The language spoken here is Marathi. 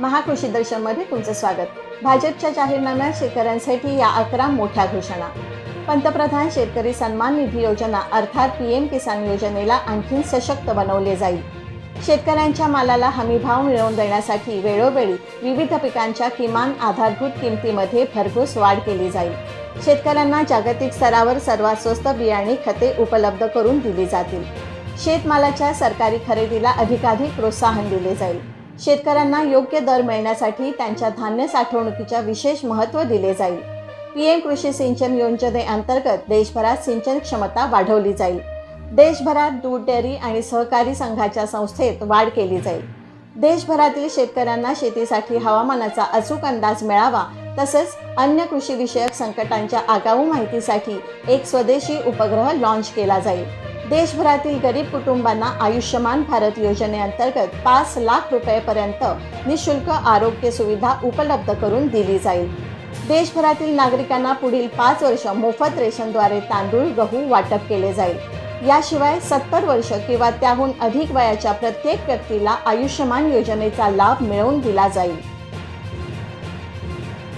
महाकृषी दर्शनमध्ये तुमचं स्वागत. भाजपच्या जाहीरनाम्यात शेतकऱ्यांसाठी या अकरा मोठ्या घोषणा. पंतप्रधान शेतकरी सन्मान निधी योजना अर्थात पी एम किसान योजनेला आणखी सशक्त बनवले जाईल. शेतकऱ्यांच्या मालाला हमी भाव मिळवून देण्यासाठी वेळोवेळी विविध पिकांच्या किमान आधारभूत किमतीमध्ये भरघोस वाढ केली जाईल. शेतकऱ्यांना जागतिक स्तरावर सर्वात स्वस्त बियाणे खते उपलब्ध करून दिली जातील. शेतमालाच्या सरकारी खरेदीला अधिकाधिक प्रोत्साहन दिले जाईल. शेतकऱ्यांना योग्य दर मिळण्यासाठी त्यांच्या धान्य साठवणुकीच्या विशेष महत्त्व दिले जाईल. पीएम कृषी सिंचन योजनेअंतर्गत देशभरात सिंचन क्षमता वाढवली जाईल. देशभरात दूध डेअरी आणि सहकारी संघाच्या संस्थेत वाढ केली जाईल. देशभरातील शेतकऱ्यांना शेतीसाठी हवामानाचा अचूक अंदाज मिळावा तसेच अन्य कृषीविषयक संकटांच्या आगाऊ माहितीसाठी एक स्वदेशी उपग्रह लॉन्च केला जाईल. देशभरातील गरीब कुटुंबांना आयुष्यमान भारत योजनेअंतर्गत पाच लाख रुपयेपर्यंत निशुल्क आरोग्य सुविधा उपलब्ध करून दिली जाईल. देशभरातील नागरिकांना पुढील पाच वर्ष मोफत रेशनद्वारे तांदूळ गहू वाटप केले जाईल. याशिवाय सत्तर वर्ष किंवा त्याहून अधिक वयाच्या प्रत्येक व्यक्तीला आयुष्यमान योजनेचा लाभ मिळवून दिला जाईल.